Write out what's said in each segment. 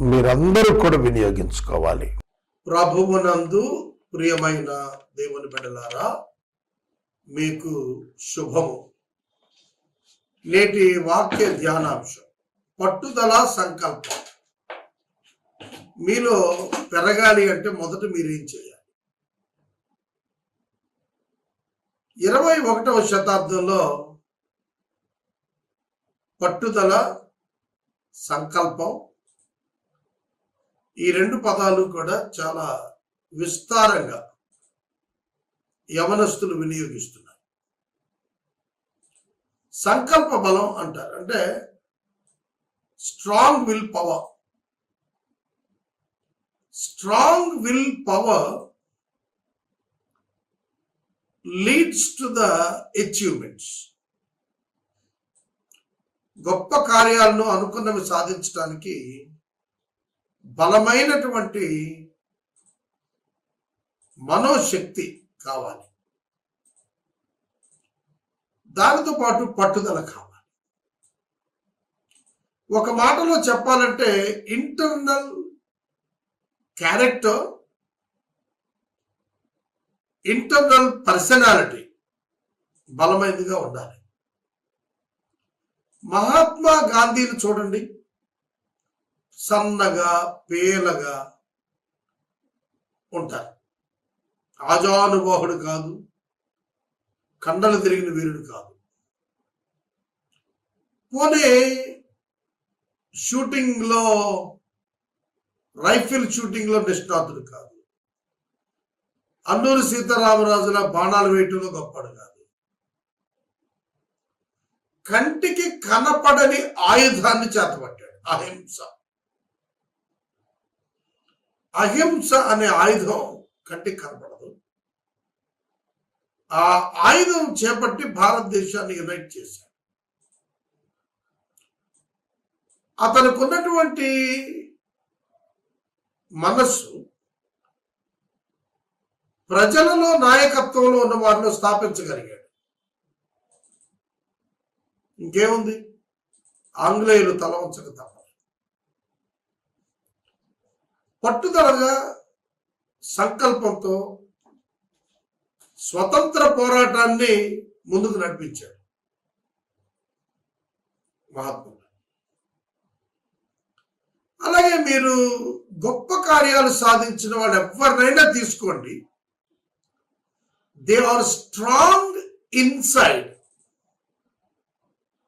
మీరందరూ కూడా వినియోగించుకోవాలి. ప్రభువునందు ప్రియమైన దేవుని బిడ్డలారా మీకు శుభము. నేటి వాక్య ధ్యానాంశం పట్టుదల సంకల్పం. మీలో పెరగాలి అంటే మొదట మీరేం చేయాలి? ఇరవై ఒకటవ శతాబ్దంలో పట్టుదల సంకల్పం ఈ రెండు పదాలు కూడా చాలా విస్తారంగా యవనస్తులు వినియోగిస్తున్నారు. సంకల్ప బలం అంటారు. అంటే strong will power strong will power leads to the achievements గొప్ప కార్యాలను అనుకున్నవి సాధించడానికి బలమైనటువంటి మనోశక్తి కావాలి. దానితో పాటు పట్టుదల కావాలి. ఒక మాటలో చెప్పాలంటే ఇంటర్నల్ క్యారెక్టర్ ఇంటర్నల్ పర్సనాలిటీ బలమైనదిగా ఉండాలి. మహాత్మా గాంధీని చూడండి. సన్నగా పేలగా ఉంటారు. ఆజానుబాహుడు కాదు కండలు తిరిగిన వీరుడు కాదు. పోనీ షూటింగ్లో రైఫిల్ షూటింగ్లో నిష్ణాతుడు కాదు. అల్లూరి సీతారామరాజుల బాణాలు వేయటంలో గొప్పడు కాదు. కంటికి కనపడని ఆయుధాన్ని చేతపట్టాడు. అహింస. అహింస అనే ఆయుధం కంటికి కనపడదు. ఆ ఆయుధం చేపట్టి భారతదేశాన్ని యునైట్ చేశాడు. అతనుకున్నటువంటి మనస్సు ప్రజలలో నాయకత్వంలో ఉన్న వారిని స్థాపించగలిగాడు. ఇంకేముంది? ఆంగ్లేయులు తల వంచక తప్ప. పట్టుదలగా సంకల్పంతో స్వతంత్ర పోరాటాన్ని ముందుకు నడిపించాడు. మహాత్ముడు. అలాగే మీరు గొప్ప కార్యాలు సాధించిన వాళ్ళు ఎవరినైనా తీసుకోండి. They are strong inside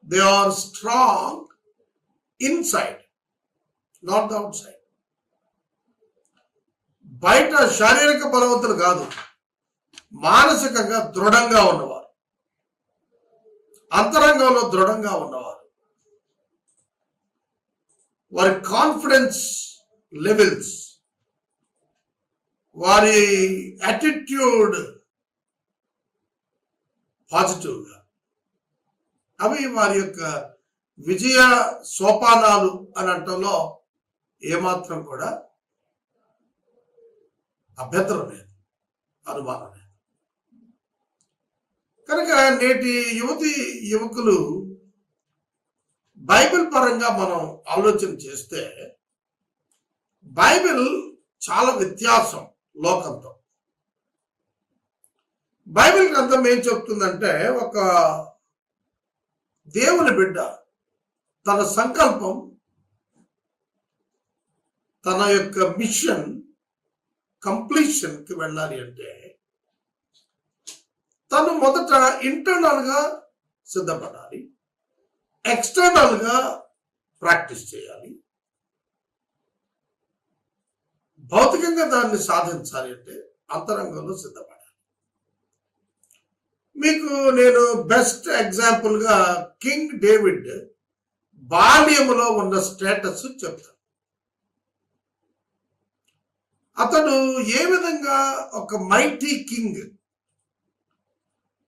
they are strong inside not outside బయట శారీరక బలవంతులు కాదు మానసికంగా దృఢంగా ఉన్నవారు. అంతరంగంలో దృఢంగా ఉన్నవారు. వారి కాన్ఫిడెన్స్ లెవెల్స్ వారి యాటిట్యూడ్ పాజిటివ్గా అవి వారి యొక్క విజయ సోపానాలు అని అంటంలో ఏమాత్రం కూడా అభ్యంతరం లేదు. అనుమానం లేదు. కనుక నేటి యువతి యువకులు బైబిల్ పరంగా మనం ఆలోచన చేస్తే బైబిల్ చాలా వ్యత్యాసం లోకంతో. బైబిల్ గ్రంథం ఏం చెప్తుందంటే ఒక దేవుని బిడ్డ తన సంకల్పం తన యొక్క మిషన్ కంప్లీషన్కి వెళ్ళాలి అంటే తను మొదట ఇంటర్నల్గా సిద్ధపడాలి ఎక్స్టర్నల్గా ప్రాక్టీస్ చేయాలి. భౌతికంగా దాన్ని సాధించాలి అంటే అంతరంగంలో సిద్ధపడాలి. మీకు నేను బెస్ట్ ఎగ్జాంపుల్గా కింగ్ డేవిడ్ బాల్యములో ఉన్న స్టేటస్ చెప్తాను. అతడు ఏ విధంగా ఒక మైటీ కింగ్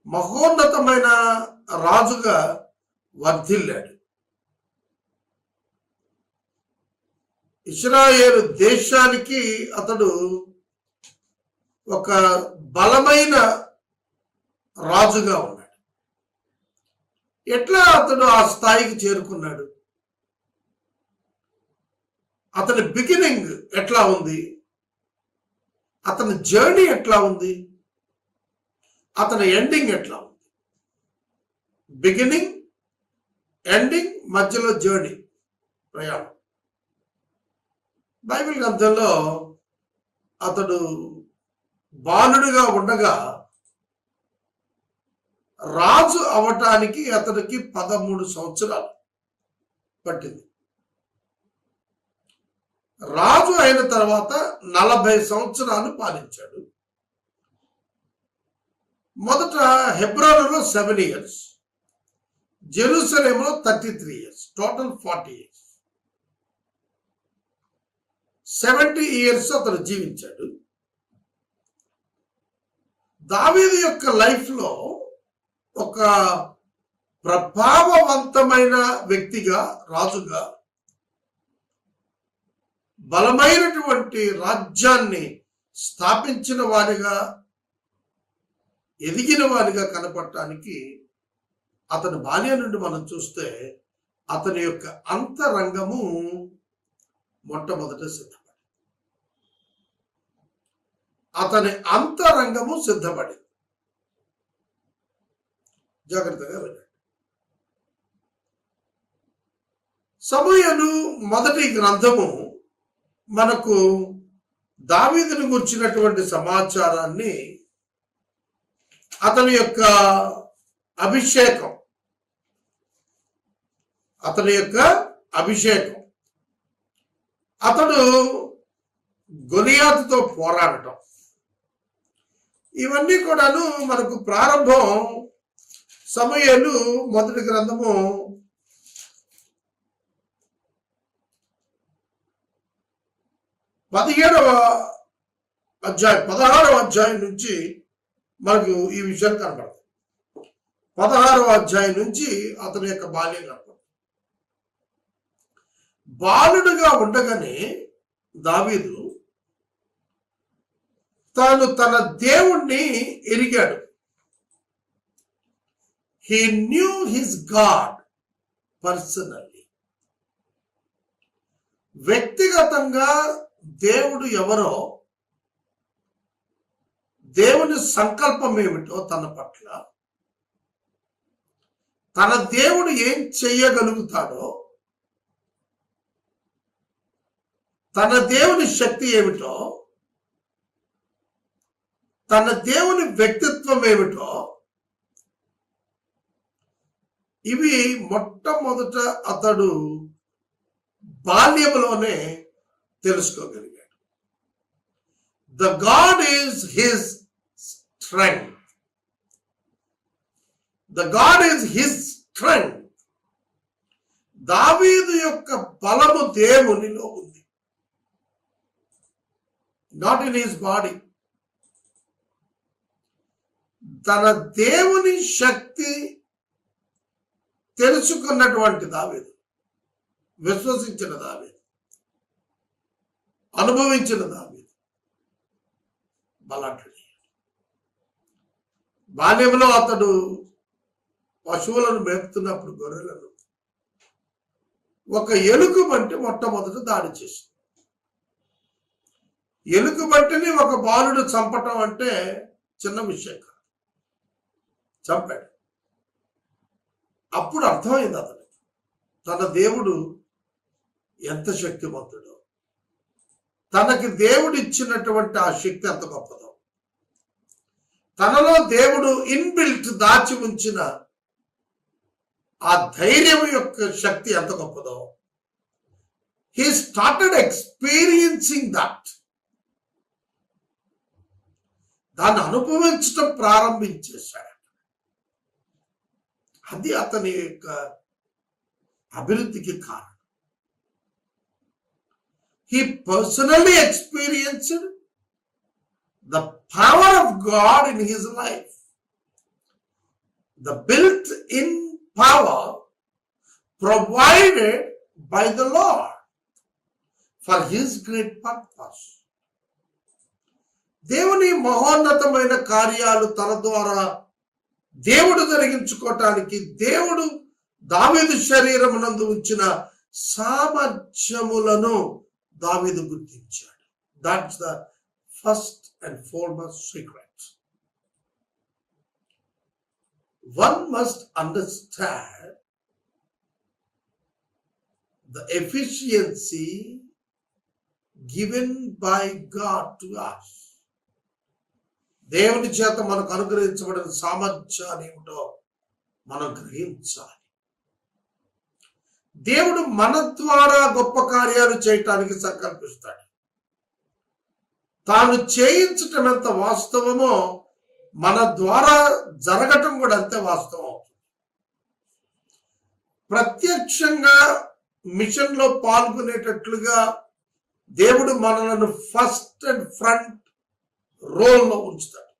మహోన్నతమైన రాజుగా వర్ధిల్లాడు? ఇస్రాయేల్ దేశానికి అతడు ఒక బలమైన రాజుగా ఉన్నాడు. ఎట్లా అతడు ఆ స్థాయికి చేరుకున్నాడు? అతని బిగినింగ్ ఎట్లా ఉంది? అతని జర్నీ ఎట్లా ఉంది? అతని ఎండింగ్ ఎట్లా ఉంది? బిగినింగ్ ఎండింగ్ మధ్యలో జర్నీ ప్రయాణం. బైబిల్ గ్రంథంలో అతడు బాలుడుగా ఉండగా రాజు అవటానికి అతనికి పదమూడు సంవత్సరాలు పట్టింది. రాజు అయిన తర్వాత నలభై సంవత్సరాలు పాలించాడు. మొదట హెబ్రోనులో seven years జెరూసలేంలో thirty three years total forty years. Seventy years అతను జీవించాడు. దావేది యొక్క లైఫ్లో ఒక ప్రభావవంతమైన వ్యక్తిగా రాజుగా బలమైనటువంటి రాజ్యాన్ని స్థాపించిన వారిగా ఎదిగిన వారిగా కనపడటానికి అతని బాల్యం నుండి మనం చూస్తే అతని యొక్క అంతరంగము మొట్టమొదట సిద్ధపడింది. అతని అంతరంగము సిద్ధపడింది. జాగ్రత్తగా వినండి. మొదటి గ్రంథము మనకు దావీదును గుర్చినటువంటి సమాచారాన్ని అతని యొక్క అభిషేకం అతని యొక్క అభిషేకం. అతడు గొలియాతుతో పోరాడటం. ఇవన్నీ కూడాను మనకు ప్రారంభం సమయాలు మొదటి గ్రంథము పదిహేడవ అధ్యాయం పదహారవ అధ్యాయం నుంచి మనకు ఈ విషయం కనపడుతుంది పదహారవ అధ్యాయం నుంచి అతని యొక్క బాల్యం కనపడుతుంది బాలుడుగా ఉండగానే దావీదు తాను తన దేవుణ్ణి ఎరిగాడు. He knew his God personally వ్యక్తిగతంగా దేవుడు ఎవరో దేవుని సంకల్పం ఏమిటో తన పట్ల తన దేవుడు ఏం చెయ్యగలుగుతాడో తన దేవుని శక్తి ఏమిటో తన దేవుని వ్యక్తిత్వం ఏమిటో ఇవి మొట్టమొదట అతడు బాల్యంలోనే తెలుసుకోగలిగాడు. The God is his strength the God is his strength దావీదు యొక్క బలము దేవునిలో ఉంది. నాట్ ఇన్ హిస్ బాడీ తన దేవుని శక్తి తెలుసుకున్నటువంటి దావేది విశ్వసించిన దావేది. అనుభవించిన దావీదు. బలాఢ్యుడు. బాల్యంలో అతడు పశువులను మేపుతున్నప్పుడు గొర్రెలను ఒక ఎలుకు బంటి మొట్టమొదట దాడి చేసింది. ఎలుకు బంటిని ఒక బాలుడు చంపటం అంటే చిన్న విషయం కాదు. చంపాడు. అప్పుడు అర్థమైంది అతను తన దేవుడు ఎంత శక్తివంతుడో తనకి దేవుడు ఇచ్చినటువంటి ఆ శక్తి ఎంత గొప్పదో. తనలో దేవుడు ఇన్బిల్ట్ దాచి ఉంచిన ఆ ధైర్యం యొక్క శక్తి ఎంత గొప్పదో. హీ స్టార్టెడ్ ఎక్స్పీరియన్సింగ్ దట్ దాన్ని అనుభవించడం ప్రారంభించేశాడు. అది అతని యొక్క అభివృద్ధికి కారణం. He personally experienced the power of God in his life the built in power provided by the Lord for his great purpose. దేవుని మహోన్నతమైన కార్యాలు తన ద్వారా దేవుడు జరిగించుకోవటానికి దేవుడు దావేది శరీరమునందు ఉంచిన సామర్థ్యములను దావీదు గుర్తించాడు. That's the first and foremost secret one must understand the efficiency given by God to us. దేవుని చేత మనకు అనుగ్రహించబడిన సామర్థ్యాన్ని ఏమిటో మనం గ్రహించాలి. దేవుడు మన ద్వారా గొప్ప కార్యాలు చేయటానికి సంకల్పిస్తాడు. తాను చేయించటం ఎంత వాస్తవమో మన ద్వారా జరగటం కూడా అంతే వాస్తవం అవుతుంది. ప్రత్యక్షంగా మిషన్లో పాల్గొనేటట్లుగా దేవుడు మనలను ఫస్ట్ అండ్ ఫ్రంట్ రోల్లో ఉంచుతాడు.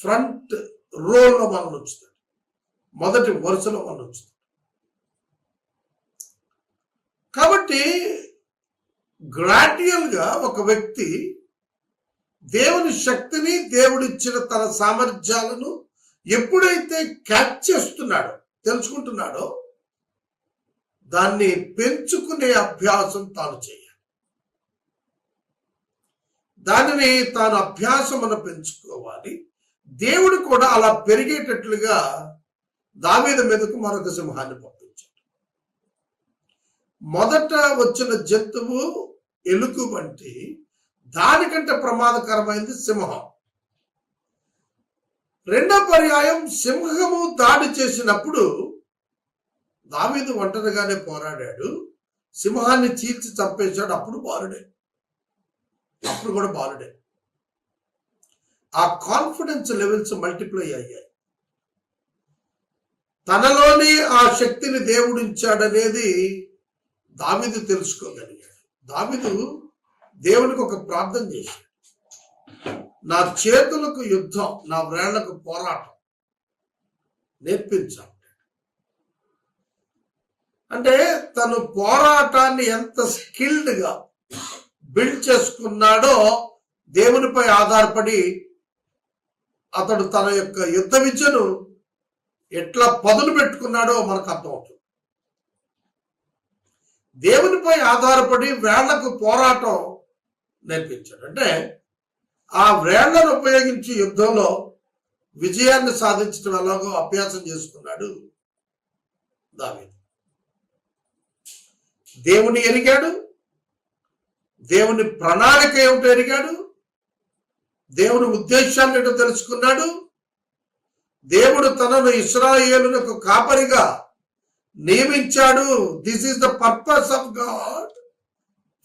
ఫ్రంట్ రోల్లో మనల్ని ఉంచుతాడు. మొదటి వరుసలో మనం ఉంచుతాడు. కాబట్టి గ్రాడ్యువల్గా ఒక వ్యక్తి దేవుని శక్తిని దేవుడిచ్చిన తన సామర్థ్యాలను ఎప్పుడైతే క్యాచ్ చేస్తున్నాడో తెలుసుకుంటున్నాడో దాన్ని పెంచుకునే అభ్యాసం తాను చేయాలి. దానిని తాను అభ్యాసమును పెంచుకోవాలి. దేవుడు కూడా అలా పెరిగేటట్లుగా దావేద మీదకు మరొక సింహాన్ని పంపాలి మొదట వచ్చిన జంతువు ఎలుకు వంటి దానికంటే ప్రమాదకరమైంది సింహం. రెండో పర్యాయం సింహము దాడి చేసినప్పుడు దావీదు ఒంటరిగానే పోరాడాడు. సింహాన్ని చీల్చి చంపేశాడు. అప్పుడు బాలుడే. అప్పుడు కూడా బాలుడే. ఆ కాన్ఫిడెన్స్ లెవెల్స్ మల్టిప్లై అయ్యాయి. తనలోని ఆ శక్తిని దేవుడించాడనేది దావిదు తెలుసుకోగలిగాడు. దావిదు దేవునికి ఒక ప్రార్థన చేశాడు. నా చేతులకు యుద్ధం నా వేళ్ళకు పోరాటం నేర్పించాలి అంటే తను పోరాటాన్ని ఎంత స్కిల్డ్గా బిల్డ్ చేసుకున్నాడో దేవునిపై ఆధారపడి అతడు తన యొక్క యుద్ధ విద్యను ఎట్లా పదులు పెట్టుకున్నాడో మనకు అర్థమవుతుంది. దేవునిపై ఆధారపడి వేళ్ళకు పోరాటం నేర్పించాడు. అంటే ఆ వేళ్ళను ఉపయోగించి యుద్ధంలో విజయాన్ని సాధించడం ఎలాగో అభ్యాసం చేసుకున్నాడు దావీదు. దేవుని ఎరిగాడు దేవుని ప్రణాళిక ఏమిటో ఎరిగాడు దేవుని ఉద్దేశాన్ని ఏంటో తెలుసుకున్నాడు దేవుడు తనను ఇస్రాయేలునకు కాపరిగా నియమించాడు. This is the purpose of God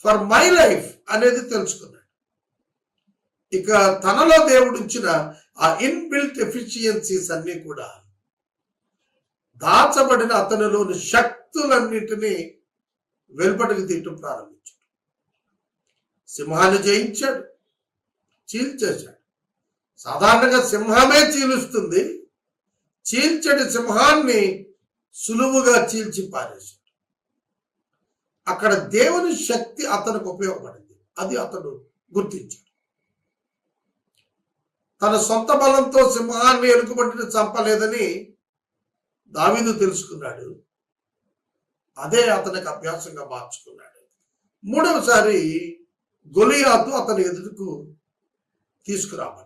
for my life అనేది తెలుసుకున్నాడు. ఇక తనలో దేవుడు ఆ ఇన్బిల్ట్ ఎఫిషియన్సీస్ అన్ని కూడా దాచబడిన అతనిలోని శక్తులన్నిటినీ వెలుపటికి తీయటం ప్రారంభించాడు. సింహాన్ని జయించాడు. చీల్చేశాడు. సాధారణంగా సింహమే చీలుస్తుంది. చీల్చడి సింహాన్ని సులువుగా చీల్చి పారేశాడు అక్కడ దేవుని శక్తి అతనికి ఉపయోగపడింది. అది అతడు గుర్తించాడు. తన సొంత బలంతో సింహాన్ని ఎలుకబట్టిన చంపలేదని దావీదు తెలుసుకున్నాడు. అదే అతనికి అభ్యాసంగా మార్చుకున్నాడు. మూడవసారి గొలియాతు అతని ఎదుటకు తీసుకురావాలి